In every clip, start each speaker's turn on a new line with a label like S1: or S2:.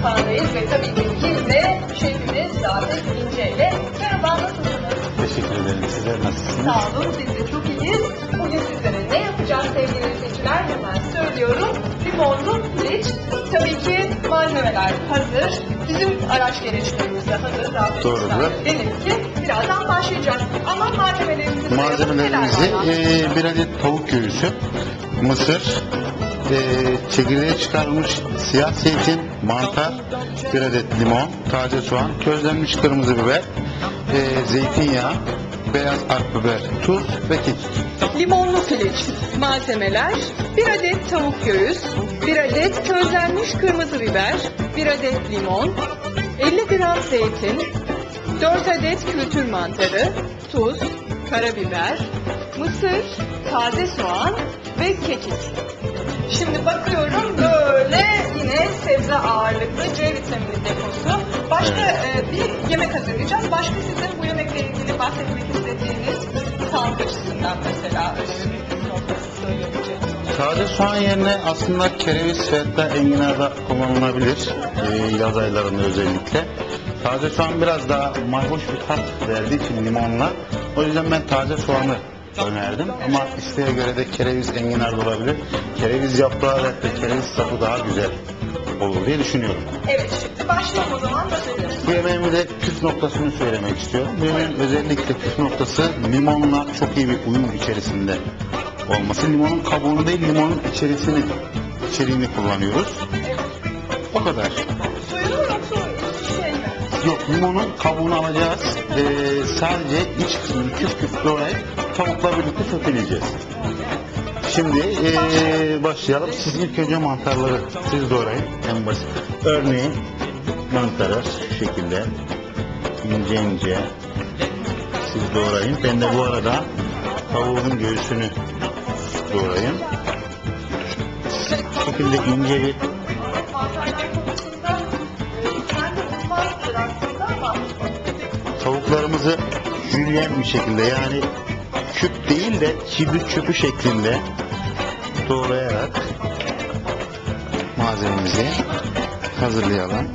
S1: mutfağındayız ve tabii ki yine şefimiz Rafet İnce ile. Merhaba, nasılsınız?
S2: Teşekkür ederim. Sizler nasılsınız?
S1: Sağ olun, biz de çok iyiyiz. Bugün sizlere ne yapacağız sevgili izleyiciler hemen söylüyorum. Limonlu piliç. Tabii ki malzemeler hazır. Bizim araç gereçlerimiz de hazır. Rafet. İnce'den Dedim ki birazdan başlayacağız. Ama malzemelerimizi.
S2: Malzemelerimizi e, bir adet tavuk göğüsü, mısır, e, çekirdeği çıkarılmış siyah zeytin, mantar, bir adet limon, taze soğan, közlenmiş kırmızı biber, e, zeytinyağı, beyaz arp biber, tuz ve kekik.
S1: Limonlu piliç malzemeler 1 adet tavuk göğüs, 1 adet közlenmiş kırmızı biber, 1 adet limon, 50 gram zeytin, 4 adet kültür mantarı, tuz, karabiber, mısır, taze soğan ve kekik. Şimdi bakıyorum böyle yine sebze ağırlıklı C vitamini deposu. Başka e, bir yemek hazırlayacağız. Başka sizin bu yemekle ilgili bahsetmek istediğiniz sağlık açısından mesela önemli noktası söyleyebileceğiniz.
S2: Taze soğan yerine aslında kereviz ve hatta enginar da kullanılabilir. E, yaz aylarında özellikle. Taze soğan biraz daha mayhoş bir tat verdiği için limonla. O yüzden ben taze soğanı önerdim. Ama isteğe göre de kereviz enginar da olabilir. Kereviz yaprağı ve kereviz sapı daha güzel olur diye düşünüyorum.
S1: Evet şimdi başlayalım o zaman nasıl ediyoruz?
S2: Bu yemeğimin de püf noktasını söylemek istiyorum. Bu yemeğin özellikle püf noktası limonla çok iyi bir uyum içerisinde olması. Limonun kabuğunu değil limonun içerisini, içeriğini kullanıyoruz. O kadar. Yok limonun kabuğunu alacağız. Ee, sadece iç kısmını küp küp doğrayıp tavukla birlikte soteleyeceğiz. Şimdi ee, başlayalım. Siz ilk önce mantarları siz doğrayın. En basit. Örneğin mantarı şu şekilde ince ince siz doğrayın. Ben de bu arada tavuğun göğsünü doğrayayım. Bu şekilde ince bir tavuklarımızı jülyen bir şekilde yani küp değil de kibrit çöpü şeklinde doğrayarak malzememizi hazırlayalım.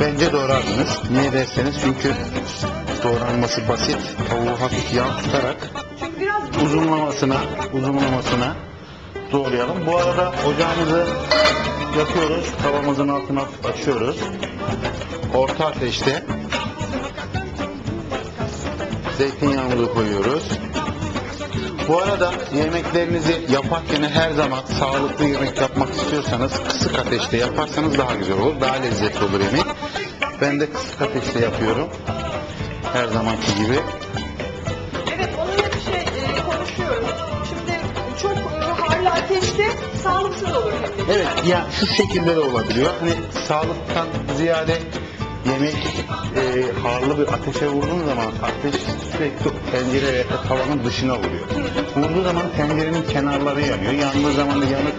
S2: Bence doğrarsınız. Niye derseniz çünkü doğranması basit. Tavuğu hafif yağ tutarak uzunlamasına, uzunlamasına doğrayalım. Bu arada ocağımızı yakıyoruz. Tavamızın altına açıyoruz. Orta ateşte zeytinyağımızı koyuyoruz. Bu arada yemeklerinizi yaparken her zaman sağlıklı yemek yapmak istiyorsanız kısık ateşte yaparsanız daha güzel olur. Daha lezzetli olur yemek. Ben de kısık ateşte yapıyorum. Her zamanki gibi.
S1: Ateşte sağlıksız olur.
S2: Evet ya şu şekilde de olabiliyor. Hani sağlıktan ziyade yemek e, harlı bir ateşe vurduğun zaman ateş sürekli tencere veya da tavanın dışına vuruyor. Vurduğu zaman tencerenin kenarları yanıyor. Yandığı zaman da yanık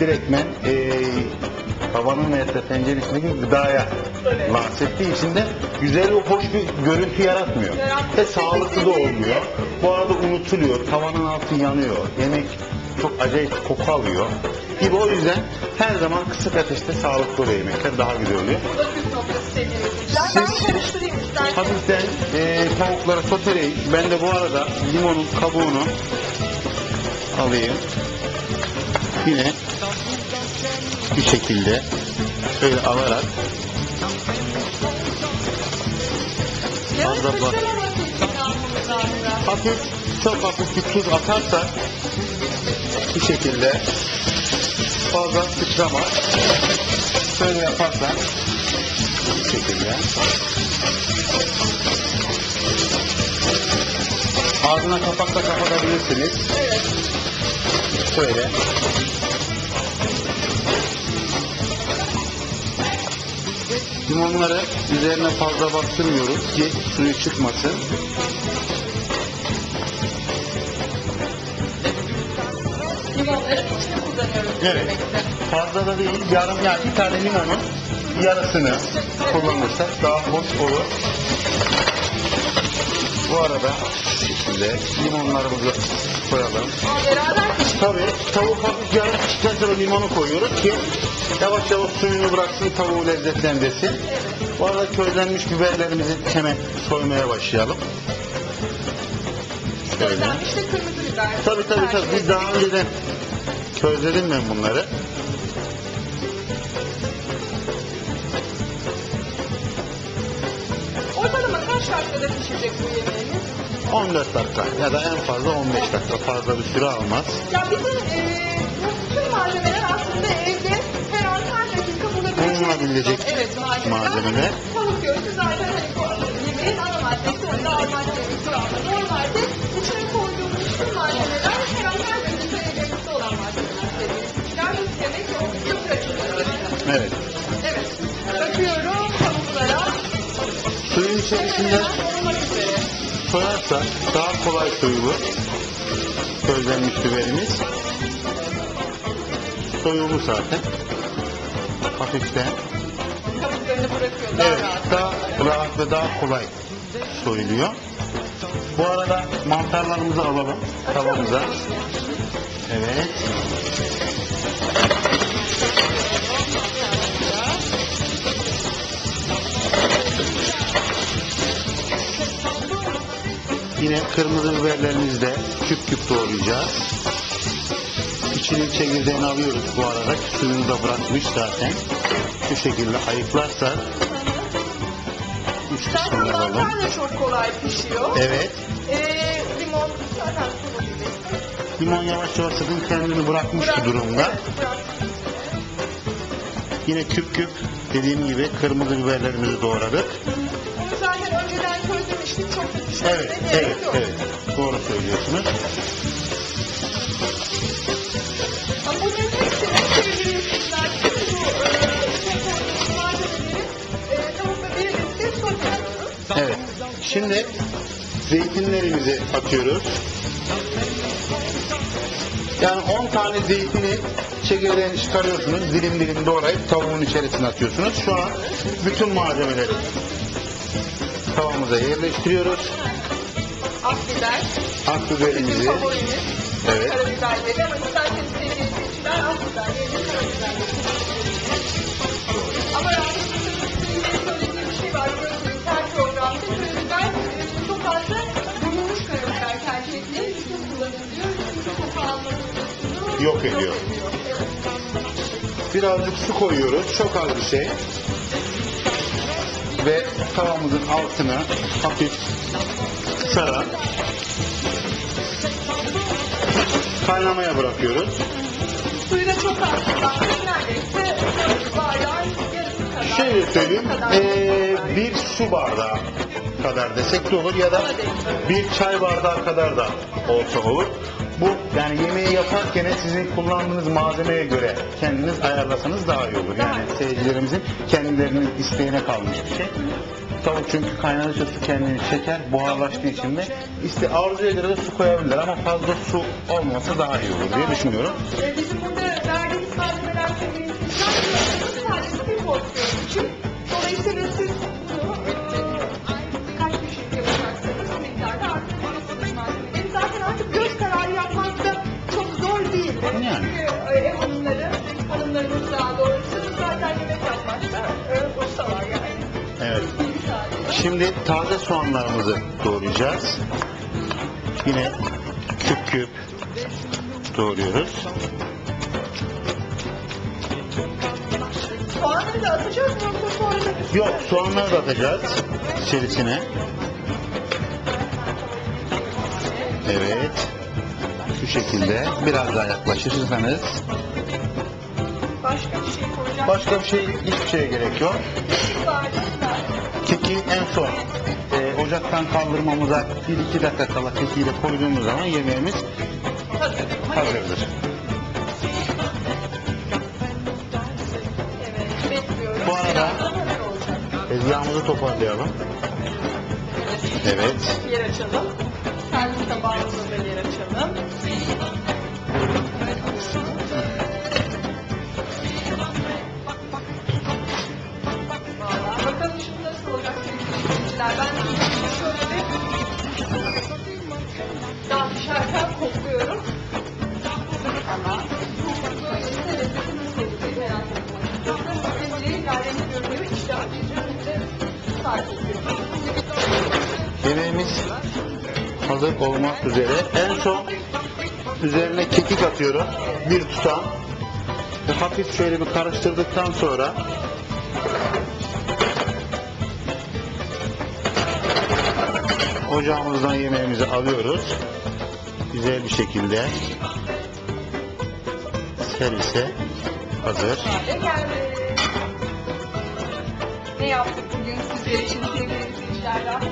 S2: direktmen e, tavanın veya da tencerenin içindeki gıdaya
S1: Evet.
S2: lanse ettiği için de güzel ve hoş bir görüntü yaratmıyor.
S1: Yaratmıyor.
S2: Ve sağlıklı da olmuyor. Bu arada unutuluyor. Tavanın altı yanıyor. Yemek çok acayip koku alıyor. Gibi o yüzden her zaman kısık ateşte sağlıklı oluyor yemekler. Daha güzel oluyor.
S1: Ben
S2: Siz-
S1: karıştırayım.
S2: Hafiften e, tavukları soteleyin. Ben de bu arada limonun kabuğunu alayım. Yine bir şekilde şöyle alarak fazla bak-
S1: için
S2: hafif çok hafif bir tuz atarsak bu şekilde fazla sıçramaz. Şöyle yaparsan bu şekilde ağzına kapakla kapatabilirsiniz.
S1: Evet.
S2: Şöyle. Limonları üzerine fazla bastırmıyoruz ki suyu çıkmasın. Evet. Fazla da değil, yarım yani bir tane limonun yarısını kullanırsak daha hoş olur. Bu arada şu şekilde limonlarımızı koyalım. Tabii tavuk hafif yarım sonra limonu koyuyoruz ki yavaş yavaş suyunu bıraksın tavuğu lezzetlendirsin. Bu arada közlenmiş biberlerimizi hemen soymaya başlayalım. Şöyle.
S1: Közlenmiş de kırmızı biber.
S2: Tabii tabii tabii.
S1: Tercih
S2: Biz daha önceden közledim ben bunları.
S1: Ortalama kaç dakikada pişecek bu yemeğimiz?
S2: 14 dakika ya da en fazla 15 dakika fazla bir süre almaz.
S1: Ya bizim e, bu tüm malzemeler aslında evde her an her dakika bulabileceğimiz.
S2: Bulunabilecek
S1: evet, malzemeler. Tavuk göğsü zaten hani bu yemeğin ana maddesi, onda ana maddesi. Normalde içine Üzere.
S2: soyarsak daha kolay soyulur. Közlenmiş biberimiz. Soyulmuş zaten. Hafiften. Evet, daha rahat ve daha kolay soyuluyor. Bu arada mantarlarımızı alalım tavamıza. Evet. Yine kırmızı biberlerimizi de küp küp doğrayacağız. İçinin çekirdeğini alıyoruz bu arada. Suyunu da bırakmış zaten. Şu şekilde ayıklarsak üç
S1: Zaten
S2: alalım.
S1: mantar da çok kolay pişiyor.
S2: Evet.
S1: Ee, limon zaten sulu gibi.
S2: Limon yavaş yavaş zaten kendini bırakmış
S1: Bırak-
S2: bu durumda.
S1: Evet.
S2: Yine küp küp dediğim gibi kırmızı biberlerimizi doğradık.
S1: Çok da pişmesine
S2: Evet,
S1: gerek
S2: evet, evet. Doğru söylüyorsunuz.
S1: Ama.
S2: Evet. Şimdi zeytinlerimizi atıyoruz. Yani 10 tane zeytini çekirdeğini çıkarıyorsunuz. Dilim dilim doğrayıp tavuğun içerisine atıyorsunuz. Şu an bütün malzemeleri tavamıza yerleştiriyoruz.
S1: Akbiber,
S2: Akbiberimizi,
S1: bizim favorimiz.
S2: Evet.
S1: Karabiberleri ama isterseniz sevdiğiniz seçiler akbiber yerine karabiberleri. Ama yani sizin söylediğim bir şey var. Biliyorsunuz her programda karabiber e, çok fazla bulunmuş karabiber tercih etmeyin. Bütün kullanılıyor. Çünkü koku almasını
S2: Yok ediyor. birazcık su koyuyoruz. Çok az bir şey. Ve tavamızın altını hafif kısarak kaynamaya bırakıyoruz.
S1: Suyu da çok az. Neredeyse bardağın yarısı kadar.
S2: Şöyle söyleyeyim, ee, bir su bardağı kadar desek de olur ya da bir çay bardağı kadar da olsa olur. Bu yani yemeği yaparken sizin kullandığınız malzemeye göre kendiniz ayarlasanız daha iyi olur. Yani seyircilerimizin kendilerinin isteğine kalmış bir şey. Tavuk çünkü kaynadıkça su kendini çeker, buharlaştığı için de iste arzuya göre de su koyabilirler ama fazla su olmasa daha iyi olur diye düşünüyorum.
S1: Ee, Bizim burada verdiğimiz malzemeler için sadece bir porsiyon için. Dolayısıyla siz
S2: Yani.
S1: E, ev hanımları, hanımlarımız daha doğrusu zaten yemek yapmakta e, ustalar yani.
S2: Evet. Şimdi taze soğanlarımızı doğrayacağız. Yine küp küp doğruyoruz.
S1: Soğanları da atacağız mı yoksa sonra da?
S2: Yok soğanları da atacağız içerisine. Evet. Şekilde biraz daha yaklaşırsanız.
S1: Başka bir şey koyacak.
S2: Başka bir şey hiçbir şeye gerek yok. Keki en son e, ocaktan kaldırmamıza 1-2 dakika kala kekiği de koyduğumuz zaman yemeğimiz
S1: Hazır.
S2: hazırdır.
S1: Evet.
S2: Bu arada-. Tezgahımızı toparlayalım. Evet.
S1: Yer açalım servis tabağımıza bakalım şimdi nasıl olacak sevgili seyirciler. Ben de ilk şöyle bir daha dışarıdan kokluyorum. Tamam. Böyle işte lezzetini sevdiği merak etmeyin. İşte açıcı bir de sarkılıyor.
S2: Yemeğimiz hazır olmak üzere. En son üzerine kekik atıyorum. Bir tutam. Ve hafif şöyle bir karıştırdıktan sonra ocağımızdan yemeğimizi alıyoruz. Güzel bir şekilde servise hazır.
S1: Ne yaptık bugün sizler için sevgili izleyicilerden?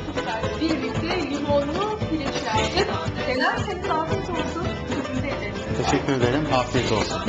S1: Birlikte limonlu pirinç yaptık. Genel senin afiyet olsun.
S2: Teşekkür ederim. Afiyet olsun.